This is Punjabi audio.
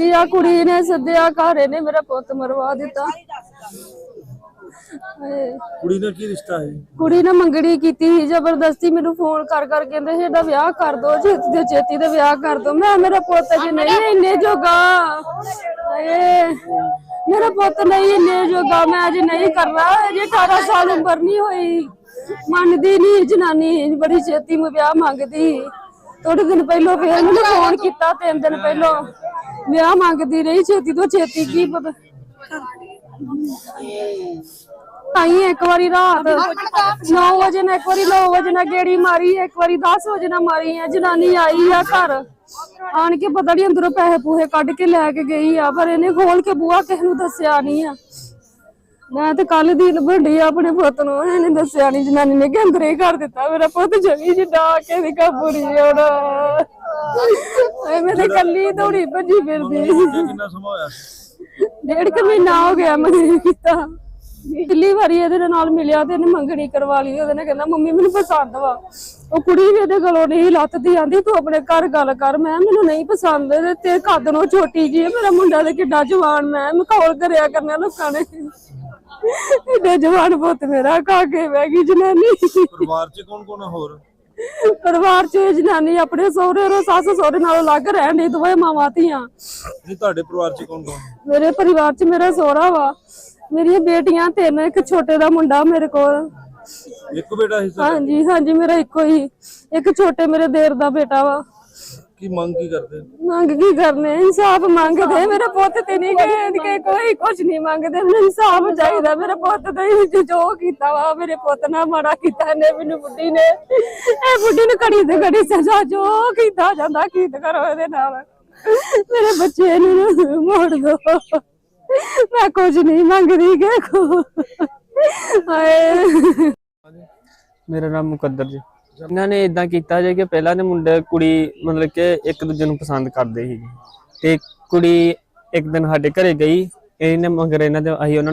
ਦੀਆ ਕੁੜੀ ਨੇ ਸੱਦਿਆ ਘਰੇ ਨੇ ਮੇਰਾ ਪੁੱਤ ਮਰਵਾ ਦਿੱਤਾ। ਹਾਏ। ਕੁੜੀ ਨਾਲ ਕੀ ਰਿਸ਼ਤਾ ਹੈ? ਕੁੜੀ ਨੇ ਮੰਗਣੀ ਕੀਤੀ ਸੀ ਜ਼ਬਰਦਸਤੀ ਮੈਨੂੰ ਫੋਨ ਕਰ ਕਰ ਕਹਿੰਦੇ ਸੀ ਇਹਦਾ ਵਿਆਹ ਕਰ ਦੋ ਛੇਤੀ ਦੇ ਛੇਤੀ ਦੇ ਵਿਆਹ ਕਰ ਦੋ। ਮੈਂ ਮੇਰਾ ਪੁੱਤ ਜੀ ਨਹੀਂ ਇੰਨੇ ਜੋਗਾ। ਹਾਏ। ਮੇਰਾ ਪੁੱਤ ਨਹੀਂ ਇੰਨੇ ਜੋਗਾ ਮੈਂ ਅਜੇ ਨਹੀਂ ਕਰਨਾ। ਅਜੇ 18 ਸਾਲ ਉਮਰ ਨਹੀਂ ਹੋਈ। ਮੰਨਦੀ ਨਹੀਂ ਜਨਾਨੀ ਬੜੀ ਛੇਤੀ ਮੈਂ ਵਿਆਹ ਮੰਗਦੀ ਥੋੜੇ ਦਿਨ ਪਹਿਲਾਂ ਫੇਰ ਮੈਨੂੰ ਫੋਨ ਕੀਤਾ ਤਿੰਨ ਦਿਨ ਪਹਿਲਾਂ। ਵਿਆਹ ਮੰਗਦੀ ਰਹੀ, ਛੇਤੀ ਤੋਂ ਛੇਤੀ ਕੀ ਪਤਾ। ਆਈ ਇੱਕ ਵਾਰੀ ਰਾਤ 9 ਵਜੇ ਨਾ ਇੱਕ ਵਾਰੀ 9 ਵਜੇ ਨਾ ਗੇੜੀ ਮਾਰੀ, ਇੱਕ ਵਾਰੀ 10 ਵਜੇ ਨਾ ਮਾਰੀ ਆ, ਜਨਾਨੀ ਆਈ ਆ ਘਰ। ਆਣ ਕੇ ਪਤਾ ਨਹੀਂ ਅੰਦਰੋਂ ਪੈਸੇ ਪੂਹੇ ਕੱਢ ਕੇ ਲੈ ਕੇ ਗਈ ਆ, ਪਰ ਇਹਨੇ ਖੋਲ ਕੇ ਬੂਹਾ ਕਿਸੇ ਨੂੰ ਦੱਸਿਆ ਨਹੀਂ ਆ। ਮੈਂ ਤੇ ਕੱਲ ਦੀ ਵੱਡੀ ਆਪਣੇ ਪੁੱਤ ਨੂੰ ਇਹਨੇ ਦੱਸਿਆ ਨਹੀਂ ਜਨਾਨੀ ਨੇ ਕਿ ਅੰਦਰ ਹੀ ਕਰ ਦਿੱਤਾ, ਮੇਰਾ ਪੁੱਤ ਜਮੀ ਜਿੱਡਾ ਕੇ ਦੀ ਕਾਬੂਰੀ ਹੋਣਾ ਐ ਮੈਂ ਤੇ ਕੱਲੀ ਦੌੜੀ ਭੱਜੀ ਫਿਰਦੀ। ਕਿੰਨਾ ਸਮਾਂ ਹੋਇਆ? ਡੇਢ ਕੁ ਮਹੀਨਾ ਹੋ ਗਿਆ ਮੰਗਣੀ ਕੀਤਾ। ਦਿੱਲੀ ਵਾਰੀ ਇਹਦੇ ਨਾਲ ਮਿਲਿਆ ਤੇ ਇਹਨੇ ਮੰਗਣੀ ਕਰਵਾ ਲਈ। ਉਹਦੇ ਨੇ ਕਹਿੰਦਾ ਮੰਮੀ ਮੈਨੂੰ ਪਸੰਦ ਵਾ। ਉਹ ਕੁੜੀ ਵੀ ਇਹਦੇ ਗਲੋਂ ਨਹੀਂ ਲੱਥਦੀ ਆਂਦੀ ਤੂੰ ਆਪਣੇ ਘਰ ਗੱਲ ਕਰ। ਮੈਂ ਮੈਨੂੰ ਨਹੀਂ ਪਸੰਦ। ਇਹਦੇ ਤੇ ਕੱਦ ਨੂੰ ਛੋਟੀ ਜੀ ਹੈ ਮੇਰਾ ਮੁੰਡਾ ਤੇ ਕਿੱਡਾ ਜਵਾਨ ਮੈਂ। ਮਖੌਲ ਕਰਿਆ ਕਰਨਾ ਲੋਕਾਂ ਨੇ। ਏਡੇ ਜਵਾਨ ਪੁੱਤ ਮੇਰਾ ਕਾ ਕੇ ਬਹਿ ਗਈ ਜਨਾਨੀ। ਪਰਿਵਾਰ 'ਚ ਕੌਣ ਕੌਣ ਹੋਰ? ਪਰਿਵਾਰ ਚ ਇਹ ਜਨਾਨੀ ਆਪਣੇ ਸਹੁਰੇ ਰੋ ਸੱਸ ਸਹੁਰੇ ਨਾਲੋਂ ਅਲੱਗ ਰਹਿਣ ਦੀ ਦੋਵੇਂ ਮਾਵਾਂ ਧੀਆਂ। ਨਹੀਂ ਤੁਹਾਡੇ ਪਰਿਵਾਰ 'ਚ ਕੌਣ ਕੌਣ? ਮੇਰੇ ਪਰਿਵਾਰ ਚ ਮੇਰਾ ਸਹੁਰਾ ਵਾ। ਮੇਰੀਆਂ ਬੇਟੀਆਂ ਤਿੰਨ ਇੱਕ ਛੋਟੇ ਦਾ ਮੁੰਡਾ ਮੇਰੇ ਕੋਲ। ਇੱਕ ਬੇਟਾ ਸੀ ਤੁਹਾਡਾ? ਹਾਂਜੀ ਹਾਂਜੀ ਮੇਰਾ ਇੱਕੋ ਹੀ। ਇੱਕ ਛੋਟੇ ਮੇਰੇ ਦੇਰ ਦਾ ਬੇਟਾ ਵਾ। ਕੀ ਮੰਗ ਕੀ ਕਰਦੇ ਮੰਗ ਕੀ ਕਰਨੇ? ਇਨਸਾਫ ਮੰਗਦੇ। ਮੇਰੇ ਪੁੱਤ ਤੇ ਨਹੀਂ ਕਿ ਕੋਈ ਕੁਝ ਨਹੀਂ ਮੰਗਦੇ। ਮੈਨੂੰ ਇਨਸਾਫ ਚਾਹੀਦਾ। ਮੇਰੇ ਪੁੱਤ ਤੇ ਹੀ ਜੋ ਕੀਤਾ ਵਾ ਮੇਰੇ ਪੁੱਤ ਨਾਲ ਮਾੜਾ ਕੀਤਾ। ਨੇ ਮੈਨੂੰ ਬੁੱਢੀ ਨੇ ਇਹ ਬੁੱਢੀ ਨੂੰ ਘੜੀ ਤੇ ਘੜੀ ਸਜ਼ਾ ਜੋ ਕੀਤਾ ਜਾਂਦਾ ਕੀਤ ਕਰੋ ਇਹਦੇ ਨਾਲ। ਮੇਰੇ ਬੱਚੇ ਨੂੰ ਮੋੜ ਦੋ। ਮੈਂ ਕੁਝ ਨਹੀਂ ਮੰਗਦੀ ਕਿ ਕੋ ਹਾਏ ਮੇਰਾ ਨਾਮ ਮੁਕੱਦਰ ਜੀ। ਇਹਨਾਂ ਨੇ ਇਦਾਂ ਕੀਤਾ ਜੇ ਕਿ ਪਹਿਲਾਂ ਦੇ ਮੁੰਡੇ ਕੁੜੀ ਮਤਲਬ ਕਿ ਇੱਕ ਦੂਜੇ ਨੂੰ ਪਸੰਦ ਕਰਦੇ ਸੀ ਤੇ ਕੁੜੀ ਇੱਕ ਦਿਨ ਸਾਡੇ ਘਰੇ ਗਈ, ਇਹਨੇ ਮਗਰ ਇਹਨਾਂ ਦੇ ਅਸੀਂ ਉਹਨਾਂ ਨੂੰ